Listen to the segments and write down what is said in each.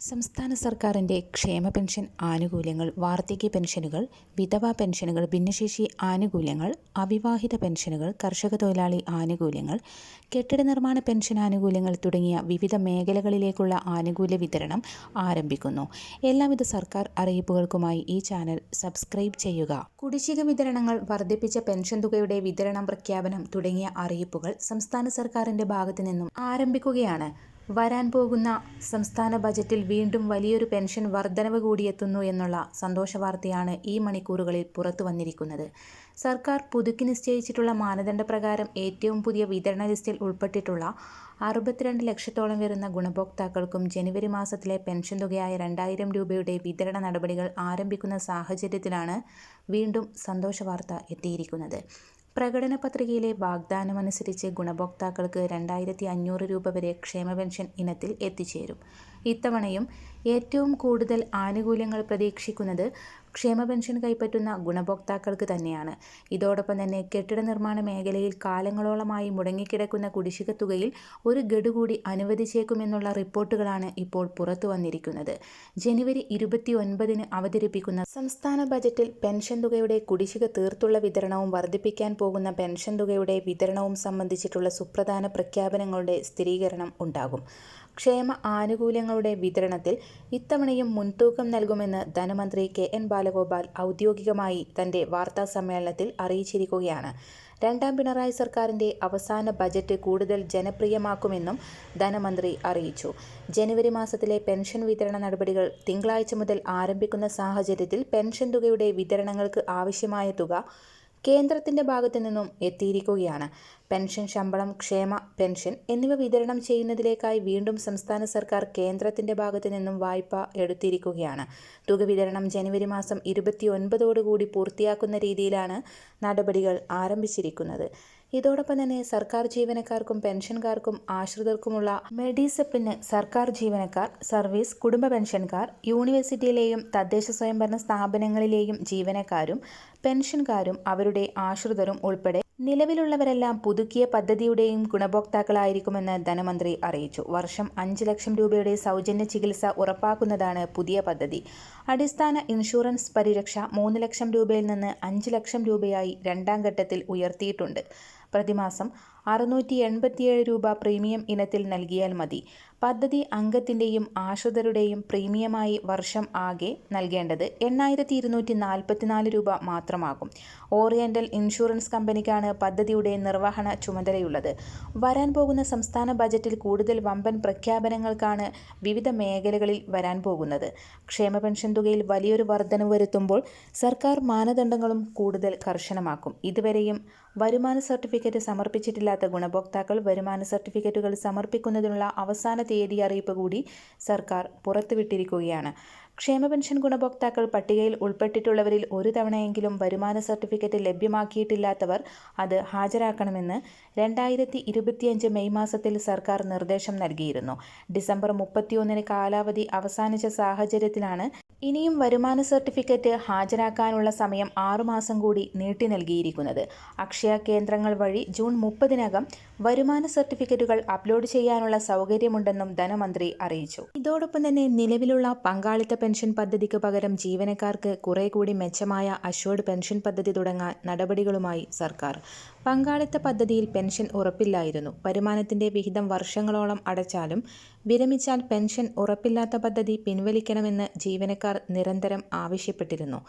സംസ്ഥാന സർക്കാരിന്റെ ക്ഷേമ പെൻഷൻ ആനുകൂല്യങ്ങൾ വാർദ്ധക്യ പെൻഷനുകൾ വിധവാ പെൻഷനുകൾ ഭിന്നശേഷി ആനുകൂല്യങ്ങൾ അവിവാഹിത പെൻഷനുകൾ കർഷക തൊഴിലാളി ആനുകൂല്യങ്ങൾ കെട്ടിട നിർമ്മാണ പെൻഷൻ ആനുകൂല്യങ്ങൾ തുടങ്ങിയ വിവിധ മേഖലകളിലേക്കുള്ള ആനുകൂല്യ വിതരണം ആരംഭിക്കുന്നു. എല്ലാവിധ സർക്കാർ അറിയിപ്പുകൾക്കുമായി ഈ ചാനൽ സബ്സ്ക്രൈബ് ചെയ്യുക. കുടിശ്ശിക വിതരണങ്ങൾ വർദ്ധിപ്പിച്ച പെൻഷൻ തുകയുടെ വിതരണം പ്രഖ്യാപനം തുടങ്ങിയ അറിയിപ്പുകൾ സംസ്ഥാന സർക്കാരിന്റെ ഭാഗത്തു നിന്നും ആരംഭിക്കുകയാണ്. വരാൻ പോകുന്ന സംസ്ഥാന ബജറ്റിൽ വീണ്ടും വലിയൊരു പെൻഷൻ വർധനവ് കൂടിയെത്തുന്നു എന്നുള്ള സന്തോഷ വാർത്തയാണ് ഈ മണിക്കൂറുകളിൽ പുറത്തു വന്നിരിക്കുന്നത്. സർക്കാർ പുതുക്കി നിശ്ചയിച്ചിട്ടുള്ള മാനദണ്ഡപ്രകാരം ഏറ്റവും പുതിയ വിതരണ ലിസ്റ്റിൽ ഉൾപ്പെട്ടിട്ടുള്ള അറുപത്തിരണ്ട് ലക്ഷത്തോളം വരുന്ന ഗുണഭോക്താക്കൾക്കും ജനുവരി മാസത്തിലെ പെൻഷൻ തുകയായ രണ്ടായിരം രൂപയുടെ വിതരണ നടപടികൾ ആരംഭിക്കുന്ന സാഹചര്യത്തിലാണ് വീണ്ടും സന്തോഷ വാർത്ത എത്തിയിരിക്കുന്നത്. പ്രകടന പത്രികയിലെ വാഗ്ദാനം അനുസരിച്ച് ഗുണഭോക്താക്കൾക്ക് രണ്ടായിരത്തി അഞ്ഞൂറ് രൂപ വരെ ക്ഷേമ പെൻഷൻ ഇനത്തിൽ എത്തിച്ചേരും. ഇത്തവണയും ഏറ്റവും കൂടുതൽ ആനുകൂല്യങ്ങൾ പ്രതീക്ഷിക്കുന്നത് ക്ഷേമ പെൻഷൻ കൈപ്പറ്റുന്ന ഗുണഭോക്താക്കൾക്ക് തന്നെയാണ്. ഇതോടൊപ്പം തന്നെ കെട്ടിട നിർമ്മാണ മേഖലയിൽ കാലങ്ങളോളമായി മുടങ്ങിക്കിടക്കുന്ന കുടിശ്ശിക തുകയിൽ ഒരു ഗഡു കൂടി അനുവദിച്ചേക്കുമെന്നുള്ള റിപ്പോർട്ടുകളാണ് ഇപ്പോൾ പുറത്തു വന്നിരിക്കുന്നത്. ജനുവരി ഇരുപത്തി ഒൻപതിന് അവതരിപ്പിക്കുന്ന സംസ്ഥാന ബജറ്റിൽ പെൻഷൻ തുകയുടെ കുടിശ്ശിക തീർത്തുള്ള വിതരണവും വർദ്ധിപ്പിക്കാൻ പോകുന്ന പെൻഷൻ തുകയുടെ വിതരണവും സംബന്ധിച്ചിട്ടുള്ള സുപ്രധാന പ്രഖ്യാപനങ്ങളുടെ സ്ഥിരീകരണം ഉണ്ടാകും. ക്ഷേമ ആനുകൂല്യങ്ങളുടെ വിതരണത്തിൽ ഇത്തവണയും മുൻതൂക്കം നൽകുമെന്ന് ധനമന്ത്രി കെ എൻ ബാലഗോപാൽ ഔദ്യോഗികമായി തന്റെ വാർത്താ സമ്മേളനത്തിൽ അറിയിച്ചിരിക്കുകയാണ്. രണ്ടാം പിണറായി സർക്കാരിന്റെ അവസാന ബജറ്റ് കൂടുതൽ ജനപ്രിയമാക്കുമെന്നും ധനമന്ത്രി അറിയിച്ചു. ജനുവരി മാസത്തിലെ പെൻഷൻ വിതരണ നടപടികൾ തിങ്കളാഴ്ച മുതൽ ആരംഭിക്കുന്ന സാഹചര്യത്തിൽ പെൻഷൻ തുകയുടെ വിതരണങ്ങൾക്ക് ആവശ്യമായ തുക കേന്ദ്രത്തിന്റെ ഭാഗത്തു നിന്നും എത്തിയിരിക്കുകയാണ്. പെൻഷൻ ശമ്പളം ക്ഷേമ പെൻഷൻ എന്നിവ വിതരണം ചെയ്യുന്നതിലേക്കായി വീണ്ടും സംസ്ഥാന സർക്കാർ കേന്ദ്രത്തിന്റെ ഭാഗത്തു നിന്നും വായ്പ എടുത്തിരിക്കുകയാണ്. തുക വിതരണം ജനുവരി മാസം ഇരുപത്തി ഒൻപതോടുകൂടി പൂർത്തിയാക്കുന്ന രീതിയിലാണ് നടപടികൾ ആരംഭിച്ചിരിക്കുന്നത്. ഇതോടൊപ്പം തന്നെ സർക്കാർ ജീവനക്കാർക്കും പെൻഷൻകാർക്കും ആശ്രിതർക്കുമുള്ള മെഡിസെപ്പിന് സർക്കാർ ജീവനക്കാർ സർവീസ് കുടുംബ പെൻഷൻകാർ യൂണിവേഴ്സിറ്റിയിലെയും തദ്ദേശ സ്വയംഭരണ സ്ഥാപനങ്ങളിലെയും ജീവനക്കാരും പെൻഷൻകാരും അവരുടെ ആശ്രിതരും ഉൾപ്പെടെ നിലവിലുള്ളവരെല്ലാം പുതുക്കിയ പദ്ധതിയുടെയും ഗുണഭോക്താക്കളായിരിക്കുമെന്ന് ധനമന്ത്രി അറിയിച്ചു. വർഷം അഞ്ച് ലക്ഷം രൂപയുടെ സൗജന്യ ചികിത്സ ഉറപ്പാക്കുന്നതാണ് പുതിയ പദ്ധതി. അടിസ്ഥാന ഇൻഷുറൻസ് പരിരക്ഷ മൂന്ന് ലക്ഷം രൂപയിൽ നിന്ന് അഞ്ച് ലക്ഷം രൂപയായി രണ്ടാം ഘട്ടത്തിൽ ഉയർത്തിയിട്ടുണ്ട്. പ്രതിമാസം അറുന്നൂറ്റി എൺപത്തിയേഴ് രൂപ പ്രീമിയം ഇനത്തിൽ നൽകിയാൽ മതി. പദ്ധതി അംഗത്തിന്റെയും ആശ്രിതരുടെയും പ്രീമിയമായി വർഷം ആകെ നൽകേണ്ടത് എണ്ണായിരത്തി ഇരുന്നൂറ്റി നാൽപ്പത്തിനാല് രൂപ മാത്രമാകും. ഓറിയന്റൽ ഇൻഷുറൻസ് കമ്പനിക്കാണ് പദ്ധതിയുടെ നിർവഹണ ചുമതലയുള്ളത്. വരാൻ പോകുന്ന സംസ്ഥാന ബജറ്റിൽ കൂടുതൽ വമ്പൻ പ്രഖ്യാപനങ്ങൾക്കാണ് വിവിധ മേഖലകളിൽ വരാൻ പോകുന്നത്. ക്ഷേമ പെൻഷൻ തുകയിൽ വലിയൊരു വർധനവ് വരുത്തുമ്പോൾ സർക്കാർ മാനദണ്ഡങ്ങളും കൂടുതൽ കർശനമാക്കും. ഇതുവരെയും വരുമാന സർട്ടിഫിക്കറ്റ് സമർപ്പിച്ചിട്ടില്ലാത്ത ഗുണഭോക്താക്കൾ വരുമാന സർട്ടിഫിക്കറ്റുകൾ സമർപ്പിക്കുന്നതിനുള്ള അവസാന തീയതി അറിയിപ്പ് കൂടി സർക്കാർ പുറത്തുവിട്ടിരിക്കുകയാണ്. ക്ഷേമ പെൻഷൻ ഗുണഭോക്താക്കൾ പട്ടികയിൽ ഉൾപ്പെട്ടിട്ടുള്ളവരിൽ ഒരു തവണയെങ്കിലും വരുമാന സർട്ടിഫിക്കറ്റ് ലഭ്യമാക്കിയിട്ടില്ലാത്തവർ അത് ഹാജരാക്കണമെന്ന് രണ്ടായിരത്തി ഇരുപത്തിയഞ്ച് മെയ് മാസത്തിൽ സർക്കാർ നിർദ്ദേശം നൽകിയിരുന്നു. ഡിസംബർ മുപ്പത്തിയൊന്നിന് കാലാവധി അവസാനിച്ച സാഹചര്യത്തിലാണ് ഇനിയും വരുമാന സർട്ടിഫിക്കറ്റ് ഹാജരാക്കാനുള്ള സമയം ആറുമാസം കൂടി നീട്ടി നൽകിയിരിക്കുന്നത്. അക്ഷയ കേന്ദ്രങ്ങൾ വഴി ജൂൺ മുപ്പതിനകം വരുമാന സർട്ടിഫിക്കറ്റുകൾ അപ്ലോഡ് ചെയ്യാനുള്ള സൗകര്യമുണ്ടെന്നും ധനമന്ത്രി അറിയിച്ചു. ഇതോടൊപ്പം തന്നെ നിലവിലുള്ള പങ്കാളിത്ത പെൻഷൻ പദ്ധതിക്ക് പകരം ജീവനക്കാർക്ക് കുറെ കൂടി മെച്ചമായ അഷ്വേർഡ് പെൻഷൻ പദ്ധതി തുടങ്ങാൻ നടപടികളുമായി സർക്കാർ പങ്കാളിത്ത പദ്ധതിയിൽ പെൻഷൻ ഉറപ്പില്ലായിരുന്നു. വരുമാനത്തിന്റെ വിഹിതം വർഷങ്ങളോളം അടച്ചാലും വിരമിച്ചാൽ പെൻഷൻ ഉറപ്പില്ലാത്ത പദ്ധതി പിൻവലിക്കണമെന്ന് ജീവനക്കാർ നിരന്തരം ആവശ്യപ്പെട്ടിരുന്നു.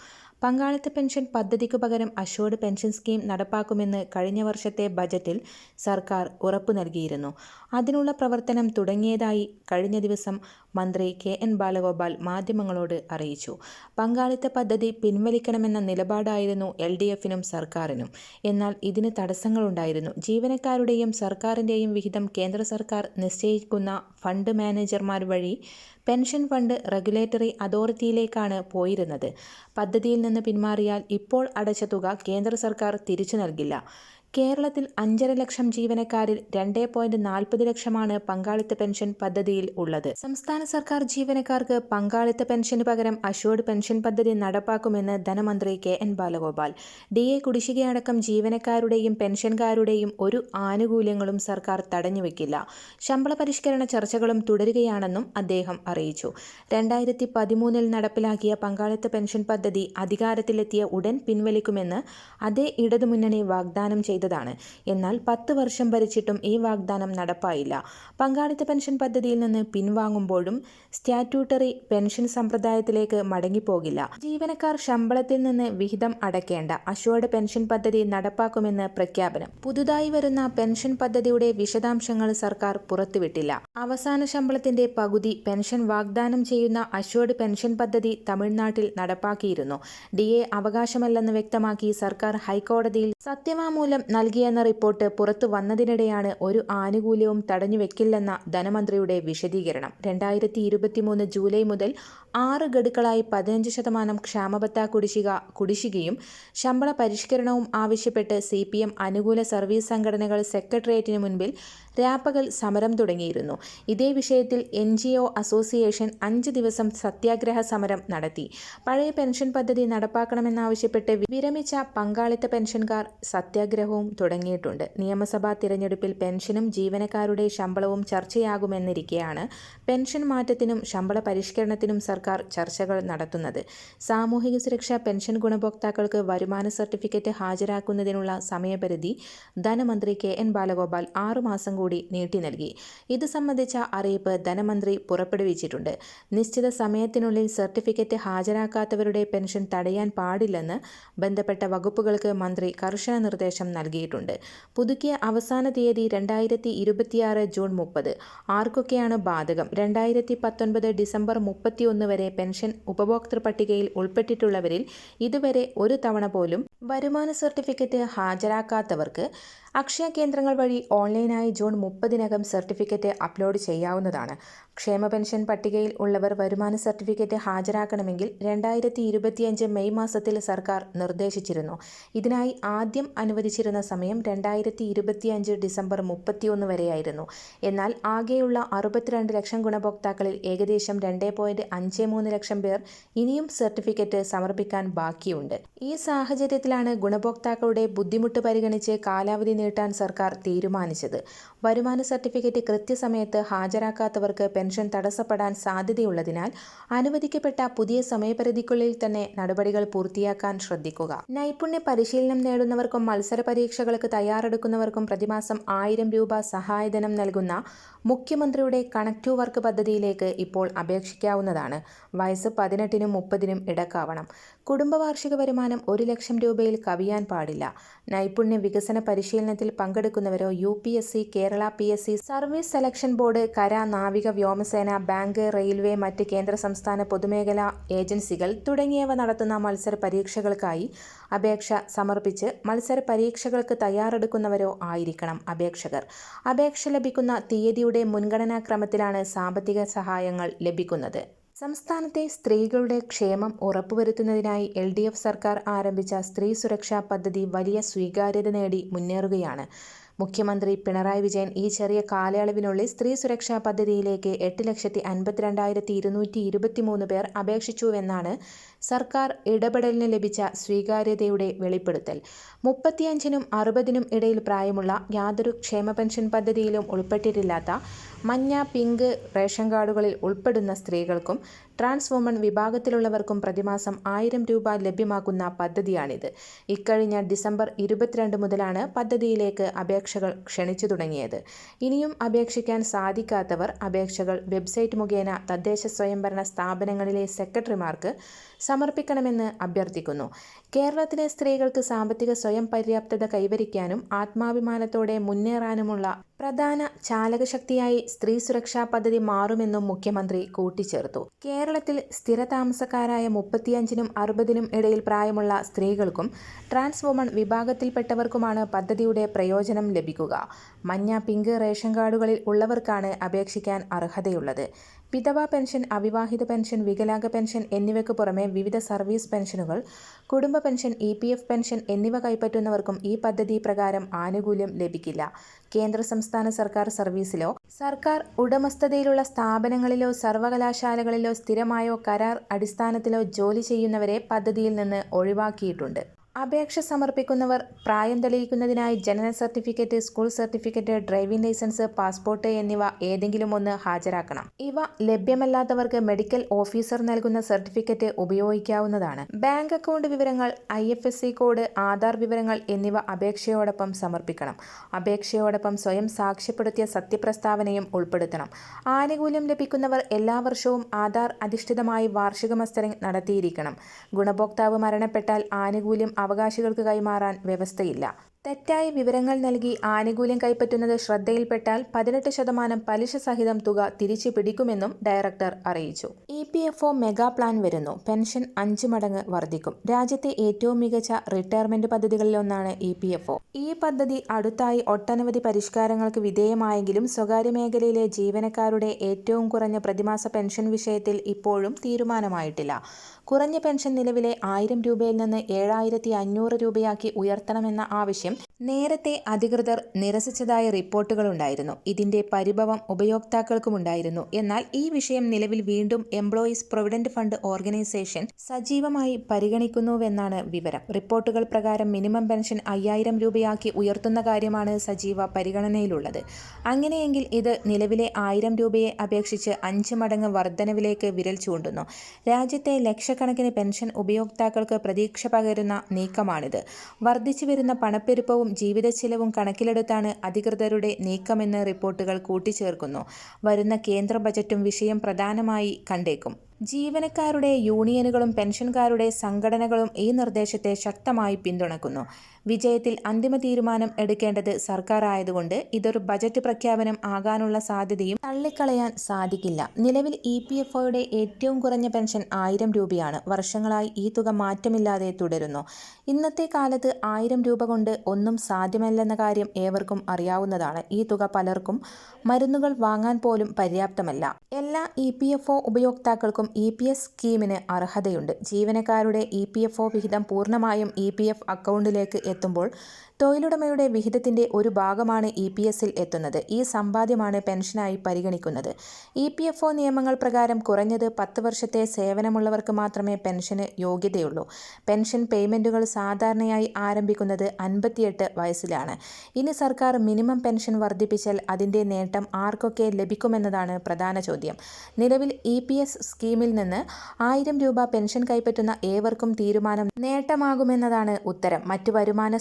പങ്കാളിത്ത പെൻഷൻ പദ്ധതിക്കു പകരം അഷോർഡ് പെൻഷൻ സ്കീം നടപ്പാക്കുമെന്ന് കഴിഞ്ഞ വർഷത്തെ ബജറ്റിൽ സർക്കാർ ഉറപ്പു നൽകിയിരുന്നു. അതിനുള്ള പ്രവർത്തനം തുടങ്ങിയതായി കഴിഞ്ഞ ദിവസം മന്ത്രി കെ എൻ ബാലഗോപാൽ മാധ്യമങ്ങളോട് അറിയിച്ചു. പങ്കാളിത്ത പദ്ധതി പിൻവലിക്കണമെന്ന നിലപാടായിരുന്നു എൽ ഡി എഫിനും സർക്കാരിനും. എന്നാൽ ഇതിന് തടസ്സങ്ങളുണ്ടായിരുന്നു. ജീവനക്കാരുടെയും സർക്കാരിന്റെയും വിഹിതം കേന്ദ്ര സർക്കാർ നിശ്ചയിക്കുന്ന ഫണ്ട് മാനേജർമാർ വഴി പെൻഷൻ ഫണ്ട് റെഗുലേറ്ററി അതോറിറ്റിയിലേക്കാണ് പോയിരുന്നത്. പദ്ധതിയിൽ നിന്ന് പിന്മാറിയാൽ ഇപ്പോൾ അടച്ച തുക കേന്ദ്ര സർക്കാർ തിരിച്ചു നൽകില്ല. കേരളത്തിൽ അഞ്ചര ലക്ഷം ജീവനക്കാരിൽ രണ്ടേ പോയിന്റ് നാൽപ്പത് ലക്ഷമാണ് പങ്കാളിത്ത പെൻഷൻ പദ്ധതിയിൽ ഉള്ളത്. സംസ്ഥാന സർക്കാർ ജീവനക്കാർക്ക് പങ്കാളിത്ത പെൻഷന് പകരം അഷ്വേർഡ് പെൻഷൻ പദ്ധതി നടപ്പാക്കുമെന്ന് ധനമന്ത്രി K N Balagopal. D A കുടിശ്ശികയടക്കം ജീവനക്കാരുടെയും പെൻഷൻകാരുടെയും ഒരു ആനുകൂല്യങ്ങളും സർക്കാർ തടഞ്ഞുവെക്കില്ല. ശമ്പള പരിഷ്കരണ ചർച്ചകളും തുടരുകയാണെന്നും അദ്ദേഹം അറിയിച്ചു. രണ്ടായിരത്തി പതിമൂന്നിൽ നടപ്പിലാക്കിയ പങ്കാളിത്ത പെൻഷൻ പദ്ധതി അധികാരത്തിലെത്തിയ ഉടൻ പിൻവലിക്കുമെന്ന് അതേ ഇടതുമുന്നണി വാഗ്ദാനം ചെയ്തതാണ്. എന്നാൽ പത്ത് വർഷം ഭരിച്ചിട്ടും ഈ വാഗ്ദാനം നടപ്പായില്ല. പങ്കാളിത്ത പെൻഷൻ പദ്ധതിയിൽ നിന്ന് പിൻവാങ്ങുമ്പോഴും സ്റ്റാറ്റ്യൂട്ടറി പെൻഷൻ സമ്പ്രദായത്തിലേക്ക് മടങ്ങിപ്പോകില്ല. ജീവനക്കാർ ശമ്പളത്തിൽ നിന്ന് വിഹിതം അടക്കേണ്ട അഷ്വേർഡ് പെൻഷൻ പദ്ധതി നടപ്പാക്കുമെന്ന് പ്രഖ്യാപനം. പുതുതായി വരുന്ന പെൻഷൻ പദ്ധതിയുടെ വിശദാംശങ്ങൾ സർക്കാർ പുറത്തുവിട്ടില്ല. അവസാന ശമ്പളത്തിന്റെ പകുതി പെൻഷൻ വാഗ്ദാനം ചെയ്യുന്ന അഷ്വേർഡ് പെൻഷൻ പദ്ധതി തമിഴ്നാട്ടിൽ നടപ്പാക്കിയിരുന്നു. ഡി എ അവകാശമല്ലെന്ന് വ്യക്തമാക്കി സർക്കാർ ഹൈക്കോടതിയിൽ സത്യവാങ്മൂലം നൽകിയെന്ന റിപ്പോർട്ട് പുറത്തു വന്നതിനിടെയാണ് ഒരു ആനുകൂല്യവും തടഞ്ഞുവെക്കില്ലെന്ന ധനമന്ത്രിയുടെ വിശദീകരണം. രണ്ടായിരത്തി ഇരുപത്തിമൂന്ന് ജൂലൈ മുതൽ ആറ് ഗഡുക്കളായി പതിനഞ്ച് ശതമാനം ക്ഷാമബത്ത കുടിശിക കുടിശികയും ശമ്പള പരിഷ്കരണവും ആവശ്യപ്പെട്ട് സി പി എം അനുകൂല സർവീസ് സംഘടനകൾ സെക്രട്ടേറിയറ്റിന് മുൻപിൽ രാപ്പകൽ സമരം തുടങ്ങിയിരുന്നു. ഇതേ വിഷയത്തിൽ എൻ ജി ഒ അസോസിയേഷൻ അഞ്ച് ദിവസം സത്യാഗ്രഹ സമരം നടത്തി. പഴയ പെൻഷൻ പദ്ധതി നടപ്പാക്കണമെന്നാവശ്യപ്പെട്ട് വിരമിച്ച പങ്കാളിത്ത പെൻഷൻകാർ സത്യാഗ്രഹവും തുടങ്ങിയിട്ടുണ്ട്. നിയമസഭാ തിരഞ്ഞെടുപ്പിൽ പെൻഷനും ജീവനക്കാരുടെ ശമ്പളവും ചർച്ചയാകുമെന്നിരിക്കെയാണ് പെൻഷൻ മാറ്റത്തിനും ശമ്പള പരിഷ്കരണത്തിനും സർക്കാർ ചർച്ചകൾ നടത്തുന്നത്. സാമൂഹിക സുരക്ഷാ പെൻഷൻ ഗുണഭോക്താക്കൾക്ക് വരുമാന സർട്ടിഫിക്കറ്റ് ഹാജരാക്കുന്നതിനുള്ള സമയപരിധി ധനമന്ത്രി കെ എൻ ബാലഗോപാൽ ആറുമാസം കൂടി നീട്ടി നൽകി. ഇത് സംബന്ധിച്ച അറിയിപ്പ് ധനമന്ത്രി പുറപ്പെടുവിച്ചിട്ടുണ്ട്. നിശ്ചിത സമയത്തിനുള്ളിൽ സർട്ടിഫിക്കറ്റ് ഹാജരാക്കാത്തവരുടെ പെൻഷൻ തടയാൻ പാടില്ലെന്ന് ബന്ധപ്പെട്ട വകുപ്പുകൾക്ക് മന്ത്രി കർശന നിർദ്ദേശം നൽകിയിട്ടുണ്ട്. പുതുക്കിയ അവസാന തീയതി രണ്ടായിരത്തി ഇരുപത്തിയാറ് ജൂൺ മുപ്പത്. ആർക്കൊക്കെയാണ് ബാധകം? രണ്ടായിരത്തി പത്തൊൻപത് ഡിസംബർ മുപ്പത്തിയൊന്ന് വരെ പെൻഷൻ ഉപഭോക്തൃ പട്ടികയിൽ ഉൾപ്പെട്ടിട്ടുള്ളവരിൽ ഇതുവരെ ഒരു തവണ പോലും വരുമാന സർട്ടിഫിക്കറ്റ് ഹാജരാക്കാത്തവർക്ക് അക്ഷയ കേന്ദ്രങ്ങൾ വഴി ഓൺലൈനായി ജൂൺ മുപ്പതിനകം സർട്ടിഫിക്കറ്റ് അപ്ലോഡ് ചെയ്യാവുന്നതാണ്. ക്ഷേമ പെൻഷൻ പട്ടികയിൽ ഉള്ളവർ വരുമാന സർട്ടിഫിക്കറ്റ് ഹാജരാക്കണമെങ്കിൽ രണ്ടായിരത്തി ഇരുപത്തിയഞ്ച് മെയ് മാസത്തിൽ സർക്കാർ നിർദ്ദേശിച്ചിരുന്നു. ഇതിനായി ആദ്യം അനുവദിച്ചിരുന്ന സമയം രണ്ടായിരത്തി ഇരുപത്തിയഞ്ച് ഡിസംബർ മുപ്പത്തിയൊന്ന് വരെയായിരുന്നു. എന്നാൽ ആകെയുള്ള അറുപത്തിരണ്ട് ലക്ഷം ഗുണഭോക്താക്കളിൽ ഏകദേശം രണ്ട് പോയിന്റ് അഞ്ച് മൂന്ന് ലക്ഷം പേർ ഇനിയും സർട്ടിഫിക്കറ്റ് സമർപ്പിക്കാൻ ബാക്കിയുണ്ട്. ഈ സാഹചര്യത്തിലാണ് ഗുണഭോക്താക്കളുടെ ബുദ്ധിമുട്ട് പരിഗണിച്ച് കാലാവധി നീട്ടാൻ സർക്കാർ തീരുമാനിച്ചത്. വരുമാന സർട്ടിഫിക്കറ്റ് കൃത്യസമയത്ത് ഹാജരാക്കാത്തവർക്ക് പെൻഷൻ തടസ്സപ്പെടാൻ സാധ്യതയുള്ളതിനാൽ അനുവദിക്കപ്പെട്ട പുതിയ സമയപരിധിക്കുള്ളിൽ തന്നെ നടപടികൾ പൂർത്തിയാക്കാൻ ശ്രദ്ധിക്കുക. നൈപുണ്യ പരിശീലനം നേടുന്നവർക്കും മത്സര പരീക്ഷകൾക്ക് തയ്യാറെടുക്കുന്നവർക്കും പ്രതിമാസം ആയിരം രൂപ സഹായധനം നൽകുന്ന മുഖ്യമന്ത്രിയുടെ കണക്ട് ടു വർക്ക് പദ്ധതിയിലേക്ക് ഇപ്പോൾ അപേക്ഷിക്കാവുന്നതാണ്. വയസ്സ് പതിനെട്ടിനും മുപ്പതിനും ഇടക്കാവണം. കുടുംബ വാർഷിക വരുമാനം ഒരു ലക്ഷം രൂപയിൽ കവിയാൻ പാടില്ല. നൈപുണ്യ വികസന പരിശീലനത്തിൽ പങ്കെടുക്കുന്നവരോ U Kerala P service selection board കര നാവിക വ്യോമസേന ബാങ്ക് റെയിൽവേ മറ്റ് കേന്ദ്ര സംസ്ഥാന പൊതുമേഖലാ ഏജൻസികൾ തുടങ്ങിയവ നടത്തുന്ന മത്സര പരീക്ഷകൾക്കായി അപേക്ഷ സമർപ്പിച്ച് മത്സര പരീക്ഷകൾക്ക് തയ്യാറെടുക്കുന്നവരോ ആയിരിക്കണം അപേക്ഷകർ. അപേക്ഷ ലഭിക്കുന്ന തീയതിയുടെ മുൻഗണനാക്രമത്തിലാണ് സാമ്പത്തിക സഹായങ്ങൾ ലഭിക്കുന്നത്. സംസ്ഥാനത്തെ സ്ത്രീകളുടെ ക്ഷേമം ഉറപ്പുവരുത്തുന്നതിനായി എൽ ഡി എഫ് സർക്കാർ ആരംഭിച്ച സ്ത്രീ സുരക്ഷാ പദ്ധതി വലിയ സ്വീകാര്യത നേടി മുന്നേറുകയാണ്. മുഖ്യമന്ത്രി പിണറായി വിജയൻ ഈ ചെറിയ കാലയളവിനുള്ളിൽ സ്ത്രീ സുരക്ഷാ പദ്ധതിയിലേക്ക് എട്ട് ലക്ഷത്തി അൻപത്തിരണ്ടായിരത്തി ഇരുന്നൂറ്റി ഇരുപത്തിമൂന്ന് പേർ അപേക്ഷിച്ചുവെന്നാണ് സർക്കാർ ഇടപെടലിന് ലഭിച്ച സ്വീകാര്യതയുടെ വെളിപ്പെടുത്തൽ. മുപ്പത്തിയഞ്ചിനും അറുപതിനും ഇടയിൽ പ്രായമുള്ള യാതൊരു ക്ഷേമ പെൻഷൻ പദ്ധതിയിലും ഉൾപ്പെട്ടിട്ടില്ലാത്ത മഞ്ഞ പിങ്ക് റേഷൻ കാർഡുകളിൽ ഉൾപ്പെടുന്ന സ്ത്രീകൾക്കും ട്രാൻസ് വുമൺ വിഭാഗത്തിലുള്ളവർക്കും പ്രതിമാസം ആയിരം രൂപ ലഭ്യമാക്കുന്ന പദ്ധതിയാണിത്. ഇക്കഴിഞ്ഞ ഡിസംബർ ഇരുപത്തിരണ്ട് മുതലാണ് പദ്ധതിയിലേക്ക് അപേക്ഷകൾ ക്ഷണിച്ചു തുടങ്ങിയത്. ഇനിയും അപേക്ഷിക്കാൻ സാധിക്കാത്തവർ അപേക്ഷകൾ വെബ്സൈറ്റ് മുഖേന തദ്ദേശ സ്വയംഭരണ സ്ഥാപനങ്ങളിലെ സെക്രട്ടറിമാർക്ക് സമർപ്പിക്കണമെന്ന് അഭ്യർത്ഥിക്കുന്നു. കേരളത്തിലെ സ്ത്രീകൾക്ക് സാമ്പത്തിക സ്വയം പര്യാപ്തത കൈവരിക്കാനും ആത്മാഭിമാനത്തോടെ മുന്നേറാനുമുള്ള പ്രധാന ചാലകശക്തിയായി സ്ത്രീ സുരക്ഷാ പദ്ധതി മാറുമെന്നും മുഖ്യമന്ത്രി കൂട്ടിച്ചേർത്തു. കേരളത്തിൽ സ്ഥിരതാമസക്കാരായ മുപ്പത്തിയഞ്ചിനും അറുപതിനും ഇടയിൽ പ്രായമുള്ള സ്ത്രീകൾക്കും ട്രാൻസ് വുമൺ വിഭാഗത്തിൽപ്പെട്ടവർക്കുമാണ് പദ്ധതിയുടെ പ്രയോജനം ലഭിക്കുക. മഞ്ഞ പിങ്ക് റേഷൻ കാർഡുകളിൽ ഉള്ളവർക്കാണ് അപേക്ഷിക്കാൻ അർഹതയുള്ളത്. വിധവാ പെൻഷൻ അവിവാഹിത പെൻഷൻ വികലാംഗ പെൻഷൻ എന്നിവയ്ക്ക് പുറമെ വിവിധ സർവീസ് പെൻഷനുകൾ കുടുംബ pension E P F pension എന്നിവ കൈപ്പറ്റുന്നവർക്കും ഈ പദ്ധതി പ്രകാരം ആനുകൂല്യം ലഭിക്കില്ല. കേന്ദ്ര സംസ്ഥാന സർക്കാർ സർവീസിലോ സർക്കാർ ഉടമസ്ഥതയിലുള്ള സ്ഥാപനങ്ങളിലോ സർവകലാശാലകളിലോ സ്ഥിരമായോ കരാർ അടിസ്ഥാനത്തിലോ ജോലി ചെയ്യുന്നവരെ പദ്ധതിയിൽ നിന്ന് ഒഴിവാക്കിയിട്ടുണ്ട്. അപേക്ഷ സമർപ്പിക്കുന്നവർ പ്രായം തെളിയിക്കുന്നതിനായി ജനന certificate school certificate driving licence passport എന്നിവ ഏതെങ്കിലും ഒന്ന് ഹാജരാക്കണം. ഇവ ലഭ്യമല്ലാത്തവർക്ക് മെഡിക്കൽ ഓഫീസർ നൽകുന്ന സർട്ടിഫിക്കറ്റ് ഉപയോഗിക്കാവുന്നതാണ്. ബാങ്ക് അക്കൗണ്ട് വിവരങ്ങൾ ഐ കോഡ് ആധാർ വിവരങ്ങൾ എന്നിവ അപേക്ഷയോടൊപ്പം സമർപ്പിക്കണം. അപേക്ഷയോടൊപ്പം സ്വയം സാക്ഷ്യപ്പെടുത്തിയ സത്യപ്രസ്താവനയും ഉൾപ്പെടുത്തണം. ആനുകൂല്യം ലഭിക്കുന്നവർ എല്ലാ വർഷവും ആധാർ അധിഷ്ഠിതമായി വാർഷിക മസ്റ്ററിംഗ് നടത്തിയിരിക്കണം. ഗുണഭോക്താവ് മരണപ്പെട്ടാൽ ആനുകൂല്യം അവകാശികൾക്ക് കൈമാറാൻ വ്യവസ്ഥയില്ല. തെറ്റായ വിവരങ്ങൾ നൽകി ആനുകൂല്യം കൈപ്പറ്റുന്നത് ശ്രദ്ധയിൽപ്പെട്ടാൽ പതിനെട്ട് ശതമാനം പലിശ സഹിതം തുക തിരിച്ചു പിടിക്കുമെന്നും ഡയറക്ടർ അറിയിച്ചു. E P F O mega plan വരുന്നു. പെൻഷൻ അഞ്ച് മടങ്ങ് വർദ്ധിക്കും. രാജ്യത്തെ ഏറ്റവും മികച്ച റിട്ടയർമെന്റ് പദ്ധതികളിലൊന്നാണ് ഇ പി എഫ് ഒ. ഈ പദ്ധതി അടുത്തായി ഒട്ടനവധി പരിഷ്കാരങ്ങൾക്ക് വിധേയമായെങ്കിലും സ്വകാര്യ മേഖലയിലെ ജീവനക്കാരുടെ ഏറ്റവും കുറഞ്ഞ പ്രതിമാസ പെൻഷൻ വിഷയത്തിൽ ഇപ്പോഴും തീരുമാനമായിട്ടില്ല. കുറഞ്ഞ പെൻഷൻ നിലവിലെ ആയിരം രൂപയിൽ നിന്ന് ഏഴായിരത്തി അഞ്ഞൂറ് രൂപയാക്കി ഉയർത്തണമെന്ന ആവശ്യം നേരത്തെ അധികൃതർ നിരസിച്ചതായ റിപ്പോർട്ടുകളുണ്ടായിരുന്നു. ഇതിന്റെ പരിഭവം ഉപയോക്താക്കൾക്കുമുണ്ടായിരുന്നു. എന്നാൽ ഈ വിഷയം നിലവിൽ വീണ്ടും എംപ്ലോയീസ് പ്രൊവിഡന്റ് ഫണ്ട് ഓർഗനൈസേഷൻ സജീവമായി പരിഗണിക്കുന്നുവെന്നാണ് വിവരം. റിപ്പോർട്ടുകൾ പ്രകാരം മിനിമം പെൻഷൻ അയ്യായിരം രൂപയാക്കി ഉയർത്തുന്ന കാര്യമാണ് സജീവ പരിഗണനയിലുള്ളത്. അങ്ങനെയെങ്കിൽ ഇത് നിലവിലെ ആയിരം രൂപയെ അപേക്ഷിച്ച് അഞ്ച് മടങ്ങ് വർധനവിലേക്ക് വിരൽ ചൂണ്ടുന്നു. രാജ്യത്തെ ലക്ഷക്കണക്കിന് പെൻഷൻ ഉപയോക്താക്കൾക്ക് പ്രതീക്ഷ പകരുന്ന നീക്കമാണിത്. വർദ്ധിച്ചു വരുന്ന പണപ്പെരുപ്പവും ജീവിതച്ചിലവും കണക്കിലെടുത്താണ് അധികൃതരുടെ നീക്കമെന്ന് റിപ്പോർട്ടുകൾ കൂട്ടിച്ചേർക്കുന്നു. വരുന്ന കേന്ദ്ര ബജറ്റും വിഷയം പ്രധാനമായി കണ്ടേക്കും. ജീവനക്കാരുടെ യൂണിയനുകളും പെൻഷൻകാരുടെ സംഘടനകളും ഈ നിർദ്ദേശത്തെ ശക്തമായി പിന്തുണക്കുന്നു. വിജയത്തിൽ അന്തിമ തീരുമാനം എടുക്കേണ്ടത് സർക്കാർ ആയതുകൊണ്ട് ഇതൊരു ബജറ്റ് പ്രഖ്യാപനം ആകാനുള്ള സാധ്യതയും തള്ളിക്കളയാൻ സാധിക്കില്ല. നിലവിൽ ഇ പി എഫ് ഒയുടെ ഏറ്റവും കുറഞ്ഞ പെൻഷൻ ആയിരം രൂപയാണ്. വർഷങ്ങളായി ഈ തുക മാറ്റമില്ലാതെ തുടരുന്നു. ഇന്നത്തെ കാലത്ത് ആയിരം രൂപ കൊണ്ട് ഒന്നും സാധ്യമല്ലെന്ന കാര്യം ഏവർക്കും അറിയാവുന്നതാണ്. ഈ തുക പലർക്കും മരുന്നുകൾ വാങ്ങാൻ പോലും പര്യാപ്തമല്ല. എല്ലാ ഇ പി എഫ് ഒ ഉപയോക്താക്കൾക്കും ഇ പി എസ് സ്കീമിന് അർഹതയുണ്ട്. ജീവനക്കാരുടെ ഇ പി എഫ് ഒ വിഹിതം പൂർണമായും ഇ പി എഫ് അക്കൗണ്ടിലേക്ക് എത്തുമ്പോൾ തൊഴിലുടമയുടെ വിഹിതത്തിന്റെ ഒരു ഭാഗമാണ് ഇ പി എസിൽ എത്തുന്നത്. ഈ സമ്പാദ്യമാണ് പെൻഷനായി പരിഗണിക്കുന്നത്. ഇ പി എഫ് ഒ നിയമങ്ങൾ പ്രകാരം കുറഞ്ഞത് പത്ത് വർഷത്തെ സേവനമുള്ളവർക്ക് മാത്രമേ പെൻഷന് യോഗ്യതയുള്ളൂ. പെൻഷൻ പേയ്മെന്റുകൾ സാധാരണയായി ആരംഭിക്കുന്നത് അൻപത്തിയെട്ട് വയസ്സിലാണ്. ഇനി സർക്കാർ മിനിമം പെൻഷൻ വർദ്ധിപ്പിച്ചാൽ അതിന്റെ നേട്ടം ആർക്കൊക്കെ ലഭിക്കുമെന്നതാണ് പ്രധാന ചോദ്യം. നിലവിൽ ഇ പി എസ് സ്കീമിൽ നിന്ന് ആയിരം രൂപ പെൻഷൻ കൈപ്പറ്റുന്ന ഏവർക്കും തീരുമാനം നേട്ടമാകുമെന്നതാണ് ഉത്തരം. മറ്റു വരുമാന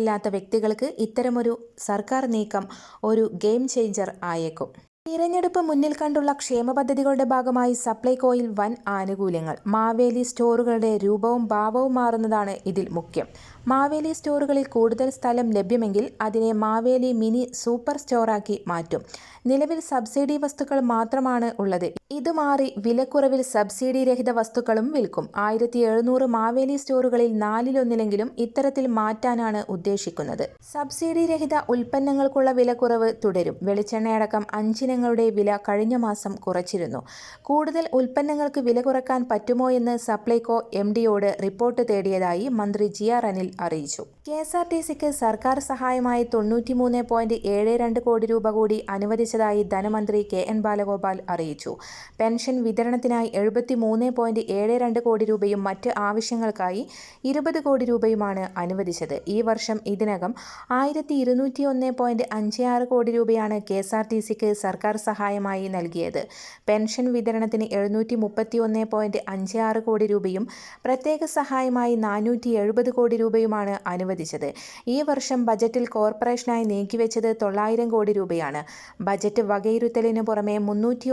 സ്രോതസ്സുകളില്ലാത്ത വ്യക്തികൾക്ക് ഇത്തരമൊരു സർക്കാർ നീക്കം ഒരു ഗെയിം ചേഞ്ചർ ആയേക്കും. തിരഞ്ഞെടുപ്പ് മുന്നിൽ കണ്ടുള്ള ക്ഷേമ പദ്ധതികളുടെ ഭാഗമായി സപ്ലൈകോയിൽ വൻ ആനുകൂല്യങ്ങൾ. മാവേലി സ്റ്റോറുകളുടെ രൂപവും ഭാവവും മാറുന്നതാണ് ഇതിൽ മുഖ്യം. മാവേലി സ്റ്റോറുകളിൽ കൂടുതൽ സ്ഥലം ലഭ്യമെങ്കിൽ അതിനെ മാവേലി മിനി സൂപ്പർ സ്റ്റോറാക്കി മാറ്റും. നിലവിൽ സബ്സിഡി വസ്തുക്കൾ മാത്രമാണ് ഉള്ളത്. ഇത് മാറി വിലക്കുറവിൽ സബ്സിഡി രഹിത വസ്തുക്കളും വിൽക്കും. ആയിരത്തി എഴുന്നൂറ് മാവേലി സ്റ്റോറുകളിൽ നാലിലൊന്നിലെങ്കിലും ഇത്തരത്തിൽ മാറ്റാനാണ് ഉദ്ദേശിക്കുന്നത്. സബ്സിഡി രഹിത ഉൽപ്പന്നങ്ങൾക്കുള്ള വിലക്കുറവ് തുടരും. വെളിച്ചെണ്ണയടക്കം അഞ്ചിനങ്ങളുടെ വില കഴിഞ്ഞ മാസം കുറച്ചിരുന്നു. കൂടുതൽ ഉൽപ്പന്നങ്ങൾക്ക് വില കുറയ്ക്കാൻ പറ്റുമോ എന്ന് സപ്ലൈകോ എം ഡിയോട് റിപ്പോർട്ട് തേടിയതായി മന്ത്രി ജി ആർ അനിൽ അറിയിച്ചു. കെ എസ് ആർ ടി സിക്ക് സർക്കാർ സഹായമായി തൊണ്ണൂറ്റിമൂന്ന് പോയിന്റ് ഏഴ് രണ്ട് കോടി രൂപ കൂടി അനുവദിച്ചതായി ധനമന്ത്രി കെ എൻ ബാലഗോപാൽ അറിയിച്ചു. പെൻഷൻ വിതരണത്തിനായി എഴുപത്തി മൂന്ന് പോയിന്റ് ഏഴ് രണ്ട് കോടി രൂപയും മറ്റ് ആവശ്യങ്ങൾക്കായി ഇരുപത് കോടി രൂപയുമാണ് അനുവദിച്ചത്. ഈ വർഷം ഇതിനകം ആയിരത്തി ഇരുന്നൂറ്റി ഒന്ന് പോയിന്റ് അഞ്ച് ആറ് കോടി രൂപയാണ് കെ എസ് ആർ ടി സിക്ക് സർക്കാർ സഹായമായി നൽകിയത്. പെൻഷൻ വിതരണത്തിന് എഴുന്നൂറ്റി മുപ്പത്തി ഒന്ന് പോയിന്റ് അഞ്ച് ആറ് കോടി രൂപയും പ്രത്യേക സഹായമായി നാനൂറ്റി എഴുപത് കോടി രൂപയുമാണ് അനുവദിച്ചത്. ഈ വർഷം ബജറ്റിൽ കോർപ്പറേഷനായി നീക്കിവെച്ചത് തൊള്ളായിരം കോടി രൂപയാണ്. ബജറ്റ് വകയിരുത്തലിന് പുറമെ മുന്നൂറ്റി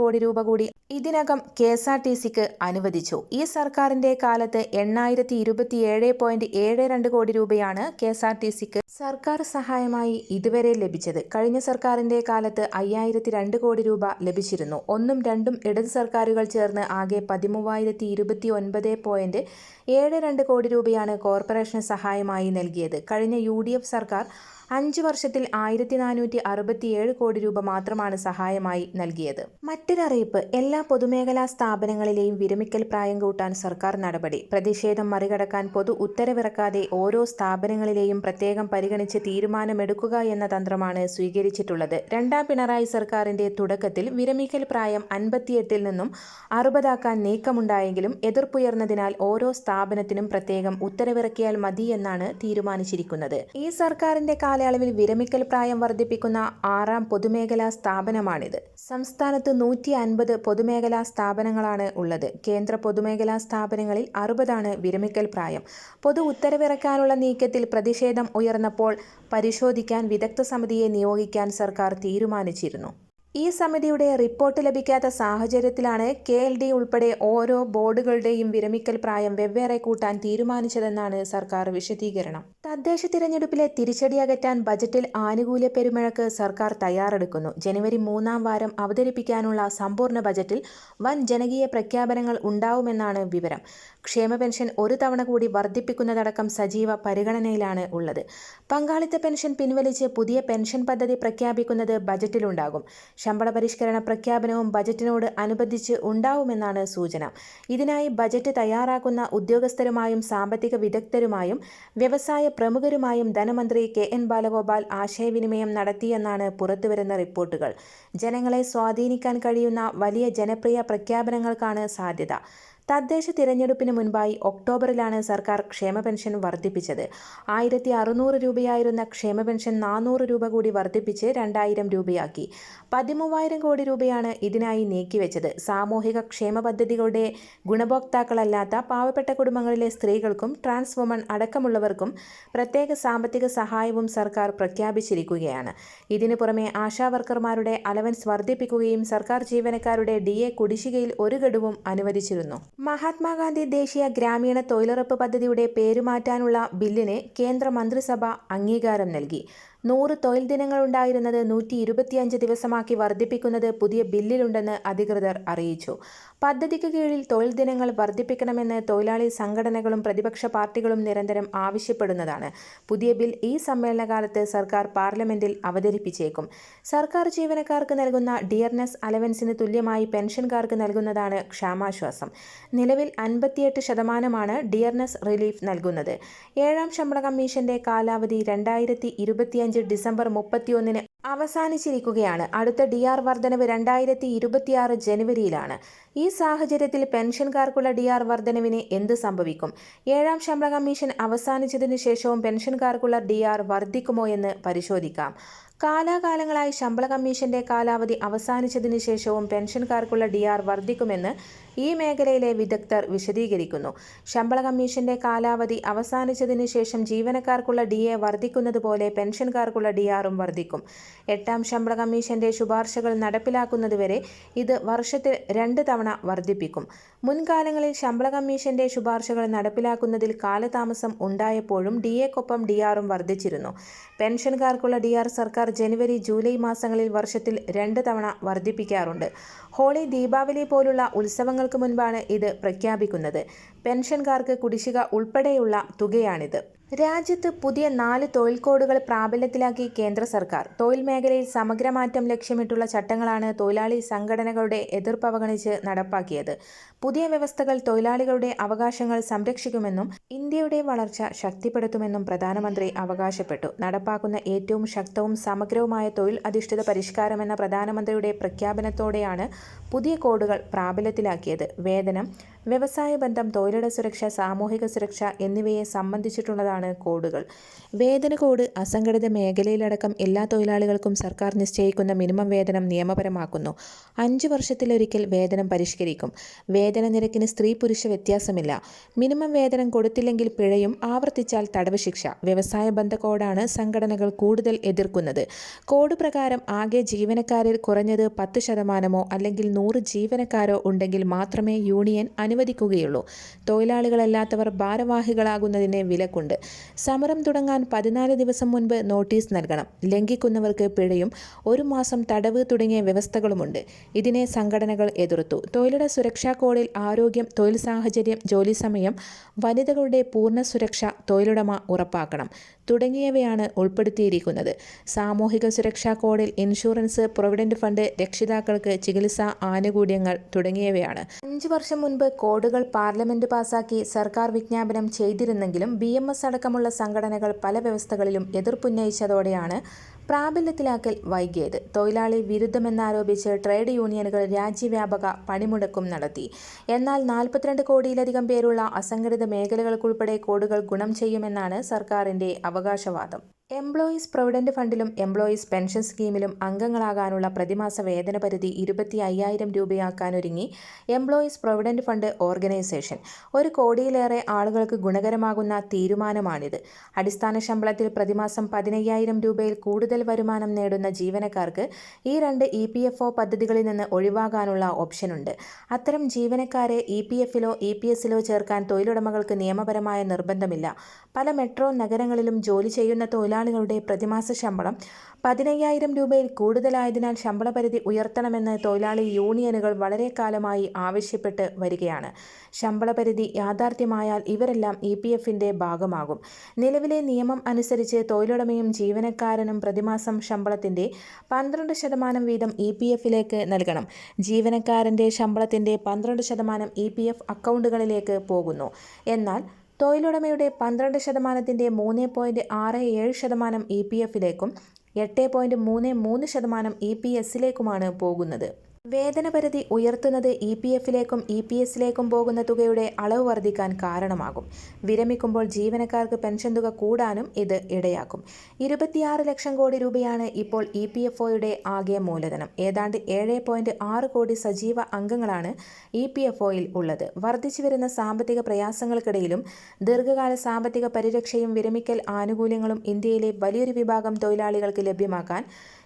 കോടി രൂപ കൂടി ഇതിനകം കെ എസ് ആർ ടി സിക്ക് അനുവദിച്ചു. ഈ സർക്കാരിന്റെ കാലത്ത് എണ്ണായിരത്തി ഇരുപത്തിയേഴ് പോയിന്റ് ഏഴ് രണ്ട് കോടി രൂപയാണ് കെ എസ് ആർ ടി സിക്ക് സർക്കാർ സഹായമായി ഇതുവരെ ലഭിച്ചത്. കഴിഞ്ഞ സർക്കാരിന്റെ കാലത്ത് അയ്യായിരത്തി രണ്ട് കോടി രൂപ ലഭിച്ചിരുന്നു. ഒന്നും രണ്ടും ഇടത് സർക്കാരുകൾ ചേർന്ന് ആകെ പതിമൂവായിരത്തി ഇരുപത്തി ഒൻപത് പോയിന്റ് ഏഴ് രണ്ട് കോടി രൂപയാണ് കോർപ്പറേഷന് സഹായമായി നൽകിയത്. കഴിഞ്ഞ യു സർക്കാർ അഞ്ച് വർഷത്തിൽ ആയിരത്തി നാനൂറ്റി അറുപത്തിയേഴ് കോടി രൂപ മാത്രമാണ് സഹായമായി നൽകിയത്. മറ്റൊരറിയിപ്പ് എല്ലാ പൊതുമേഖലാ സ്ഥാപനങ്ങളിലെയും വിരമിക്കൽ പ്രായം കൂട്ടാൻ സർക്കാർ നടപടി. പ്രതിഷേധം മറികടക്കാൻ പൊതു ഉത്തരവിറക്കാതെ ഓരോ സ്ഥാപനങ്ങളിലെയും പ്രത്യേകം പരിഗണിച്ച് തീരുമാനമെടുക്കുക എന്ന തന്ത്രമാണ് സ്വീകരിച്ചിട്ടുള്ളത്. രണ്ടാം പിണറായി സർക്കാരിന്റെ തുടക്കത്തിൽ വിരമിക്കൽ പ്രായം അൻപത്തിയെട്ടിൽ നിന്നും അറുപതാക്കാൻ നീക്കമുണ്ടായെങ്കിലും എതിർപ്പുയർന്നതിനാൽ ഓരോ സ്ഥാപനത്തിനും പ്രത്യേകം ഉത്തരവിറക്കിയാൽ മതി എന്നാണ് തീരുമാനിച്ചിരിക്കുന്നത്. ഈ സർക്കാരിന്റെ കാലയളവിൽ വിരമിക്കൽ പ്രായം വർദ്ധിപ്പിക്കുന്ന ആറാം പൊതുമേഖലാ സ്ഥാപനമാണിത്. സംസ്ഥാനത്ത് നൂറ്റി അൻപത് പൊതുമേഖലാ സ്ഥാപനങ്ങളാണ് ഉള്ളത്. കേന്ദ്ര പൊതുമേഖലാ സ്ഥാപനങ്ങളിൽ അറുപതാണ് വിരമിക്കൽ പ്രായം. പൊതു ഉത്തരവിറക്കാനുള്ള നീക്കത്തിൽ പ്രതിഷേധം ഉയർന്നപ്പോൾ പരിശോധിക്കാൻ വിദഗ്ധ സമിതിയെ നിയോഗിക്കാൻ സർക്കാർ തീരുമാനിച്ചിരുന്നു. ഈ സമിതിയുടെ റിപ്പോർട്ട് ലഭിക്കാത്ത സാഹചര്യത്തിലാണ് കെ എൽ ഡി ഉൾപ്പെടെ ഓരോ ബോർഡുകളുടെയും വിരമിക്കൽ പ്രായം വെവ്വേറെ കൂട്ടാൻ തീരുമാനിച്ചതെന്നാണ് സർക്കാർ വിശദീകരണം. തദ്ദേശ തിരഞ്ഞെടുപ്പിലെ തിരിച്ചടി അകറ്റാൻ ബജറ്റിൽ ആനുകൂല്യ പെരുമഴക്ക് സർക്കാർ തയ്യാറെടുക്കുന്നു. ജനുവരി മൂന്നാം വാരം അവതരിപ്പിക്കാനുള്ള സമ്പൂർണ ബജറ്റിൽ വൻ ജനകീയ പ്രഖ്യാപനങ്ങൾ ഉണ്ടാവുമെന്നാണ് വിവരം. ക്ഷേമ പെൻഷൻ ഒരു തവണ കൂടി വർദ്ധിപ്പിക്കുന്നതടക്കം സജീവ പരിഗണനയിലാണ് ഉള്ളത്. പങ്കാളിത്ത പെൻഷൻ പിൻവലിച്ച് പുതിയ പെൻഷൻ പദ്ധതി പ്രഖ്യാപിക്കുന്നത് ബജറ്റിലുണ്ടാകും. ശമ്പള പരിഷ്കരണ പ്രഖ്യാപനവും ബജറ്റിനോട് അനുബന്ധിച്ച് ഉണ്ടാവുമെന്നാണ് സൂചന. ഇതിനായി ബജറ്റ് തയ്യാറാക്കുന്ന ഉദ്യോഗസ്ഥരുമായും സാമ്പത്തിക വിദഗ്ധരുമായും വ്യവസായ പ്രമുഖരുമായും ധനമന്ത്രി കെ എൻ ബാലഗോപാൽ ആശയവിനിമയം നടത്തിയെന്നാണ് പുറത്തുവരുന്ന റിപ്പോർട്ടുകൾ. ജനങ്ങളെ സ്വാധീനിക്കാൻ കഴിയുന്ന വലിയ ജനപ്രിയ പ്രഖ്യാപനങ്ങൾക്കാണ് സാധ്യത. തദ്ദേശ തിരഞ്ഞെടുപ്പിന് മുൻപായി ഒക്ടോബറിലാണ് സർക്കാർ ക്ഷേമ പെൻഷൻ വർദ്ധിപ്പിച്ചത്. ആയിരത്തി അറുന്നൂറ് രൂപയായിരുന്ന ക്ഷേമ പെൻഷൻ നാനൂറ് രൂപ കൂടി വർദ്ധിപ്പിച്ച് രണ്ടായിരം രൂപയാക്കി. പതിമൂവായിരം കോടി രൂപയാണ് ഇതിനായി നീക്കിവെച്ചത്. സാമൂഹിക ക്ഷേമ പദ്ധതികളുടെ ഗുണഭോക്താക്കളല്ലാത്ത പാവപ്പെട്ട കുടുംബങ്ങളിലെ സ്ത്രീകൾക്കും ട്രാൻസ് വുമൺ അടക്കമുള്ളവർക്കും പ്രത്യേക സാമ്പത്തിക സഹായവും സർക്കാർ പ്രഖ്യാപിച്ചിരിക്കുകയാണ്. ഇതിനു പുറമെ ആശാവർക്കർമാരുടെ അലവൻസ് വർദ്ധിപ്പിക്കുകയും സർക്കാർ ജീവനക്കാരുടെ ഡി എ കുടിശ്ശികയിൽ ഒരു ഗഡുവും അനുവദിച്ചിരുന്നു. മഹാത്മാഗാന്ധി ദേശീയ ഗ്രാമീണ തൊഴിലുറപ്പ് പദ്ധതിയുടെ പേരുമാറ്റാനുള്ള ബില്ലിന് കേന്ദ്ര മന്ത്രിസഭ അംഗീകാരം നൽകി. നൂറ് തൊഴിൽ ദിനങ്ങളുണ്ടായിരുന്നത് നൂറ്റി ഇരുപത്തിയഞ്ച് ദിവസമാക്കി വർദ്ധിപ്പിക്കുന്നത് പുതിയ ബില്ലിലുണ്ടെന്ന് അധികൃതർ അറിയിച്ചു. പദ്ധതിക്ക് കീഴിൽ തൊഴിൽ ദിനങ്ങൾ വർദ്ധിപ്പിക്കണമെന്ന് തൊഴിലാളി സംഘടനകളും പ്രതിപക്ഷ പാർട്ടികളും നിരന്തരം ആവശ്യപ്പെടുന്നതാണ്. പുതിയ ബിൽ ഈ സമ്മേളനകാലത്ത് സർക്കാർ പാർലമെന്റിൽ അവതരിപ്പിച്ചേക്കും. സർക്കാർ ജീവനക്കാർക്ക് നൽകുന്ന ഡിയർനെസ് അലവൻസിന് തുല്യമായി പെൻഷൻകാർക്ക് നൽകുന്നതാണ് ക്ഷാമാശ്വാസം. നിലവിൽ അൻപത്തിയെട്ട് ശതമാനമാണ് ഡിയർനെസ് റിലീഫ് നൽകുന്നത്. ഏഴാം ശമ്പള കമ്മീഷന്റെ കാലാവധി രണ്ടായിരത്തി ഇരുപത്തിയഞ്ച് ഡിസംബർ മുപ്പത്തിയൊന്നിന് അവസാനിച്ചിരിക്കുകയാണ്. അടുത്ത ഡി ആർ വർധനവ് രണ്ടായിരത്തി ഇരുപത്തിയാറ് ജനുവരിയിലാണ്. ഈ സാഹചര്യത്തിൽ പെൻഷൻകാർക്കുള്ള ഡി ആർ വർധനവിന് എന്ത് സംഭവിക്കും? ഏഴാം ശമ്പള കമ്മീഷൻ അവസാനിച്ചതിനു ശേഷവും പെൻഷൻകാർക്കുള്ള ഡി ആർ വർദ്ധിക്കുമോ എന്ന് പരിശോധിക്കാം. കാലാകാലങ്ങളായി ശമ്പള കമ്മീഷന്റെ കാലാവധി അവസാനിച്ചതിനു ശേഷവും പെൻഷൻകാർക്കുള്ള ഡി ആർ വർദ്ധിക്കുമെന്ന് ഈ മേഖലയിലെ വിദഗ്ധർ വിശദീകരിക്കുന്നു. ശമ്പള കമ്മീഷന്റെ കാലാവധി അവസാനിച്ചതിനു ശേഷം ജീവനക്കാർക്കുള്ള ഡി എ വർദ്ധിക്കുന്നത് പോലെ പെൻഷൻകാർക്കുള്ള ഡി ആറും വർദ്ധിക്കും എട്ടാം ശമ്പള കമ്മീഷന്റെ ശുപാർശകൾ നടപ്പിലാക്കുന്നതുവരെ ഇത് വർഷത്തിൽ രണ്ട് തവണ വർദ്ധിപ്പിക്കും. മുൻകാലങ്ങളിൽ ശമ്പള കമ്മീഷന്റെ ശുപാർശകൾ നടപ്പിലാക്കുന്നതിൽ കാലതാമസം ഉണ്ടായപ്പോഴും ഡി എക്കൊപ്പം ഡി ആറും വർദ്ധിച്ചിരുന്നു. പെൻഷൻകാർക്കുള്ള ഡി ആർ സർക്കാർ ജനുവരി ജൂലൈ മാസങ്ങളിൽ വർഷത്തിൽ രണ്ട് തവണ വർദ്ധിപ്പിക്കാറുണ്ട്. ഹോളി ദീപാവലി പോലുള്ള ഉത്സവങ്ങൾക്ക് മുൻപാണ് ഇത് പ്രഖ്യാപിക്കുന്നത്. പെൻഷൻകാർക്ക് കുടിശ്ശിക ഉൾപ്പെടെയുള്ള തുകയാണിത്. രാജ്യത്ത് പുതിയ നാല് തൊഴിൽ കോഡുകൾ പ്രാബല്യത്തിലാക്കി കേന്ദ്ര സർക്കാർ. തൊഴിൽ മേഖലയിൽ സമഗ്രമാറ്റം ലക്ഷ്യമിട്ടുള്ള ചട്ടങ്ങളാണ് തൊഴിലാളി സംഘടനകളുടെ എതിർപ്പ് അവഗണിച്ച് നടപ്പാക്കിയത്. പുതിയ വ്യവസ്ഥകൾ തൊഴിലാളികളുടെ അവകാശങ്ങൾ സംരക്ഷിക്കുമെന്നും ഇന്ത്യയുടെ വളർച്ച ശക്തിപ്പെടുത്തുമെന്നും പ്രധാനമന്ത്രി അവകാശപ്പെട്ടു. നടപ്പാക്കുന്ന ഏറ്റവും ശക്തവും സമഗ്രവുമായ തൊഴിൽ അധിഷ്ഠിത പരിഷ്കാരമെന്ന പ്രധാനമന്ത്രിയുടെ പ്രഖ്യാപനത്തോടെയാണ് പുതിയ കോഡുകൾ പ്രാബല്യത്തിലാക്കിയത്. വേതനം വ്യവസായ ബന്ധം തൊഴിലിട സുരക്ഷ സാമൂഹിക സുരക്ഷ എന്നിവയെ സംബന്ധിച്ചിട്ടുള്ളതാണ് കോഡുകൾ. വേതന കോഡ് അസംഘടിത മേഖലയിലടക്കം എല്ലാ തൊഴിലാളികൾക്കും സർക്കാർ നിശ്ചയിക്കുന്ന മിനിമം വേതനം നിയമപരമാക്കുന്നു. അഞ്ച് വർഷത്തിലൊരിക്കൽ വേതനം പരിഷ്കരിക്കും. വേതന നിരക്കിന് സ്ത്രീ പുരുഷ വ്യത്യാസമില്ല. മിനിമം വേതനം കൊടുത്തില്ലെങ്കിൽ പിഴയും ആവർത്തിച്ചാൽ തടവ് ശിക്ഷ. വ്യവസായ ബന്ധ കോഡാണ് സംഘടനകൾ കൂടുതൽ എതിർക്കുന്നത്. കോഡ് പ്രകാരം ആകെ ജീവനക്കാരിൽ കുറഞ്ഞത് പത്ത് ശതമാനമോ അല്ലെങ്കിൽ നൂറ് ജീവനക്കാരോ ഉണ്ടെങ്കിൽ മാത്രമേ യൂണിയൻ അനു അനുവദിക്കുകയുള്ളൂ. തൊഴിലാളികളല്ലാത്തവർ ഭാരവാഹികളാകുന്നതിന് വിലക്കുണ്ട്. സമരം തുടങ്ങാൻ പതിനാല് ദിവസം മുൻപ് നോട്ടീസ് നൽകണം. ലംഘിക്കുന്നവർക്ക് പിഴയും ഒരു മാസം തടവ് തുടങ്ങിയ വ്യവസ്ഥകളുമുണ്ട്. ഇതിനെ സംഘടനകൾ എതിർത്തു. തൊഴിലിട സുരക്ഷാ കോഡിൽ ആരോഗ്യം തൊഴിൽ സാഹചര്യം ജോലി സമയം വനിതകളുടെ പൂർണ സുരക്ഷ തൊഴിലുടമ ഉറപ്പാക്കണം തുടങ്ങിയവയാണ് ഉൾപ്പെടുത്തിയിരിക്കുന്നത്. സാമൂഹിക സുരക്ഷാ കോഡിൽ ഇൻഷുറൻസ് പ്രൊവിഡന്റ് ഫണ്ട് രക്ഷിതാക്കൾക്ക് ചികിത്സാ ആനുകൂല്യങ്ങൾ തുടങ്ങിയവയാണ്. അഞ്ചു വർഷം മുൻപ് കോഡുകൾ പാർലമെന്റ് പാസാക്കി സർക്കാർ വിജ്ഞാപനം ചെയ്തിരുന്നെങ്കിലും ബി എം എസ് അടക്കമുള്ള സംഘടനകൾ പല വ്യവസ്ഥകളിലും എതിർപ്പുന്നയിച്ചതോടെയാണ് പ്രാബല്യത്തിലാക്കൽ വൈകിയത്. തൊഴിലാളി വിരുദ്ധമെന്നാരോപിച്ച് ട്രേഡ് യൂണിയനുകൾ രാജ്യവ്യാപക പണിമുടക്കും നടത്തി. എന്നാൽ നാൽപ്പത്തിരണ്ട് കോടിയിലധികം പേരുള്ള അസംഘടിത മേഖലകൾക്കുൾപ്പെടെ കോഡുകൾ ഗുണം ചെയ്യുമെന്നാണ് സർക്കാരിന്റെ അവകാശവാദം. എംപ്ലോയീസ് പ്രൊവിഡന്റ് ഫണ്ടിലും എംപ്ലോയീസ് പെൻഷൻ സ്കീമിലും അംഗങ്ങളാകാനുള്ള പ്രതിമാസ വേതന പരിധി ഇരുപത്തി അയ്യായിരം രൂപയാക്കാനൊരുങ്ങി എംപ്ലോയീസ് പ്രൊവിഡന്റ് ഫണ്ട് ഓർഗനൈസേഷൻ. ഒരു കോടിയിലേറെ ആളുകൾക്ക് ഗുണകരമാകുന്ന തീരുമാനമാണിത്. അടിസ്ഥാന ശമ്പളത്തിൽ പ്രതിമാസം പതിനയ്യായിരം രൂപയിൽ കൂടുതൽ വരുമാനം നേടുന്ന ജീവനക്കാർക്ക് ഈ രണ്ട് ഇ പി എഫ് ഒ പദ്ധതികളിൽ നിന്ന് ഒഴിവാകാനുള്ള ഓപ്ഷനുണ്ട്. അത്തരം ജീവനക്കാരെ ഇ പി എഫിലോ ഇ പി എസിലോ ചേർക്കാൻ തൊഴിലുടമകൾക്ക് നിയമപരമായ നിർബന്ധമില്ല. പല മെട്രോ നഗരങ്ങളിലും ജോലി ചെയ്യുന്ന തൊഴിലാളികളുടെ പ്രതിമാസ ശമ്പളം പതിനയ്യായിരം രൂപയിൽ കൂടുതലായതിനാൽ ശമ്പള പരിധി ഉയർത്തണമെന്ന് തൊഴിലാളി യൂണിയനുകൾ വളരെ കാലമായി ആവശ്യപ്പെട്ട് വരികയാണ്. ശമ്പള പരിധി യാഥാർത്ഥ്യമായാൽ ഇവരെല്ലാം ഇ പി എഫിന്റെ ഭാഗമാകും. നിലവിലെ നിയമം അനുസരിച്ച് തൊഴിലുടമയും ജീവനക്കാരനും പ്രതിമാസം ശമ്പളത്തിന്റെ പന്ത്രണ്ട് ശതമാനം വീതം ഇ പി എഫിലേക്ക് നൽകണം. ജീവനക്കാരന്റെ ശമ്പളത്തിന്റെ പന്ത്രണ്ട് ശതമാനം ഇ പി എഫ് അക്കൗണ്ടുകളിലേക്ക് പോകുന്നു. എന്നാൽ തൊഴിലുടമയുടെ പന്ത്രണ്ട് ശതമാനത്തിന്റെ മൂന്ന് പോയിന്റ് ആറ് ഏഴ് ശതമാനം ഇ പി എഫിലേക്കും എട്ട് പോയിന്റ് മൂന്ന് മൂന്ന് ശതമാനം ഇ പി എസിലേക്കുമാണ് പോകുന്നത്. വേതനപരിധി ഉയർത്തുന്നത് ഇ പി എഫിലേക്കും ഇ പി എസിലേക്കും പോകുന്ന തുകയുടെ അളവ് വർദ്ധിക്കാൻ കാരണമാകും. വിരമിക്കുമ്പോൾ ജീവനക്കാർക്ക് പെൻഷൻ തുക കൂടാനും ഇത് ഇടയാക്കും. ഇരുപത്തിയാറ് ലക്ഷം കോടി രൂപയാണ് ഇപ്പോൾ ഇ പി എഫ് ഒയുടെ ആകെ മൂലധനം. ഏതാണ്ട് ഏഴ് പോയിന്റ് ആറ് കോടി സജീവ അംഗങ്ങളാണ് ഇ പി എഫ് ഒയിൽ ഉള്ളത്. വർദ്ധിച്ചു വരുന്ന സാമ്പത്തിക പ്രയാസങ്ങൾക്കിടയിലും ദീർഘകാല സാമ്പത്തിക പരിരക്ഷയും വിരമിക്കൽ ആനുകൂല്യങ്ങളും ഇന്ത്യയിലെ വലിയൊരു വിഭാഗം തൊഴിലാളികൾക്ക് ലഭ്യമാക്കാൻ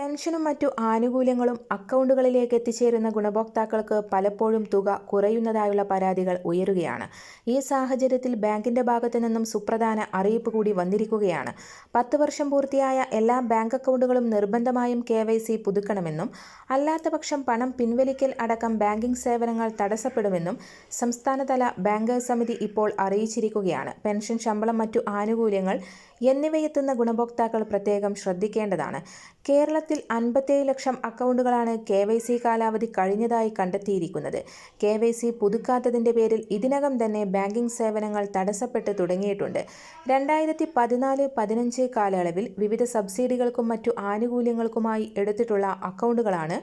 പെൻഷനും മറ്റു ആനുകൂല്യങ്ങളും അക്കൗണ്ടുകളിലേക്ക് എത്തിച്ചേരുന്ന ഗുണഭോക്താക്കൾക്ക് പലപ്പോഴും തുക കുറയുന്നതായുള്ള പരാതികൾ ഉയരുകയാണ്. ഈ സാഹചര്യത്തിൽ ബാങ്കിന്റെ ഭാഗത്തു നിന്നും സുപ്രധാന അറിയിപ്പ് കൂടി വന്നിരിക്കുകയാണ്. പത്ത് വർഷം പൂർത്തിയായ എല്ലാ ബാങ്ക് അക്കൗണ്ടുകളും നിർബന്ധമായും കെ വൈ സി പുതുക്കണമെന്നും അല്ലാത്തപക്ഷം പണം പിൻവലിക്കൽ അടക്കം ബാങ്കിംഗ് സേവനങ്ങൾ തടസ്സപ്പെടുമെന്നും സംസ്ഥാനതല ബാങ്കേഴ്സ് സമിതി ഇപ്പോൾ അറിയിച്ചിരിക്കുകയാണ്. പെൻഷൻ ശമ്പളം മറ്റു ആനുകൂല്യങ്ങൾ എന്നിവയെത്തുന്ന ഗുണഭോക്താക്കൾ പ്രത്യേകം ശ്രദ്ധിക്കേണ്ടതാണ്. കേരളത്തിൽ അൻപത്തേഴ് ലക്ഷം അക്കൗണ്ടുകളാണ് കെ വൈ സി കാലാവധി കഴിഞ്ഞതായി കണ്ടെത്തിയിരിക്കുന്നത്. കെ വൈ സി പുതുക്കാത്തതിന്റെ പേരിൽ ഇതിനകം തന്നെ ബാങ്കിംഗ് സേവനങ്ങൾ തടസ്സപ്പെട്ട് തുടങ്ങിയിട്ടുണ്ട്. രണ്ടായിരത്തി പതിനാല് പതിനഞ്ച് കാലയളവിൽ വിവിധ സബ്സിഡികൾക്കും മറ്റു ആനുകൂല്യങ്ങൾക്കുമായി എടുത്തിട്ടുള്ള അക്കൗണ്ടുകളാണ്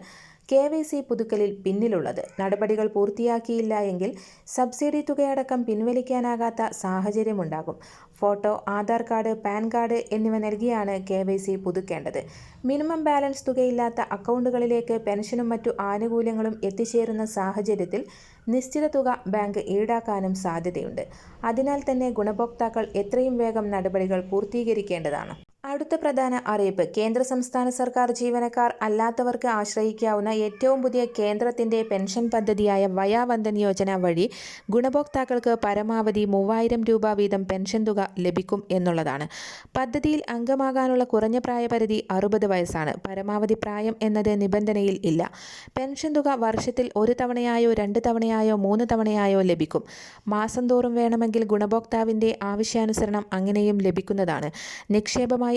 കെ വൈ സി പുതുക്കലിൽ പിന്നിലുള്ളത്. നടപടികൾ പൂർത്തിയാക്കിയില്ല എങ്കിൽ സബ്സിഡി തുകയടക്കം പിൻവലിക്കാനാകാത്ത സാഹചര്യമുണ്ടാകും. Photo Aadhaar card PAN card എന്നിവ നൽകിയാണ് കെ വൈ സി പുതുക്കേണ്ടത്. മിനിമം ബാലൻസ് തുകയില്ലാത്ത അക്കൗണ്ടുകളിലേക്ക് പെൻഷനും മറ്റു ആനുകൂല്യങ്ങളും എത്തിച്ചേരുന്ന സാഹചര്യത്തിൽ നിശ്ചിത തുക ബാങ്ക് ഈടാക്കാനും സാധ്യതയുണ്ട്. അതിനാൽ തന്നെ ഗുണഭോക്താക്കൾ എത്രയും വേഗം നടപടികൾ പൂർത്തീകരിക്കേണ്ടതാണ്. അടുത്ത പ്രധാന അറിയിപ്പ്. കേന്ദ്ര സംസ്ഥാന സർക്കാർ ജീവനക്കാർ അല്ലാത്തവർക്ക് ആശ്രയിക്കാവുന്ന ഏറ്റവും പുതിയ കേന്ദ്രത്തിന്റെ പെൻഷൻ പദ്ധതിയായ വയാവന്ദൻ യോജന വഴി ഗുണഭോക്താക്കൾക്ക് പരമാവധി മൂവായിരം രൂപ വീതം പെൻഷൻ തുക ലഭിക്കും എന്നുള്ളതാണ്. പദ്ധതിയിൽ അംഗമാകാനുള്ള കുറഞ്ഞ പ്രായപരിധി അറുപത് വയസ്സാണ്. പരമാവധി പ്രായം എന്നത് നിബന്ധനയിൽ ഇല്ല. പെൻഷൻ തുക വർഷത്തിൽ ഒരു തവണയായോ രണ്ട് തവണയായോ മൂന്ന് തവണയായോ ലഭിക്കും. മാസം തോറും വേണമെങ്കിൽ ഗുണഭോക്താവിന്റെ ആവശ്യാനുസരണം അങ്ങനെയും ലഭിക്കുന്നതാണ്. നിക്ഷേപമായി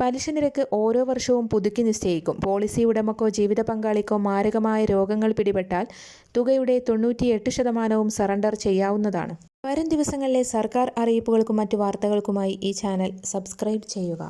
പലിശ നിരക്ക് ഓരോ വർഷവും പുതുക്കി നിശ്ചയിക്കും. പോളിസി ഉടമക്കോ ജീവിത പങ്കാളിക്കോ മാരകമായ രോഗങ്ങൾ പിടിപെട്ടാൽ തുകയുടെ തൊണ്ണൂറ്റിയെട്ട് ശതമാനവും സറണ്ടർ ചെയ്യാവുന്നതാണ്. വരും ദിവസങ്ങളിലെ സർക്കാർ അറിയിപ്പുകൾക്കും മറ്റു വാർത്തകൾക്കുമായി ഈ ചാനൽ സബ്സ്ക്രൈബ് ചെയ്യുക.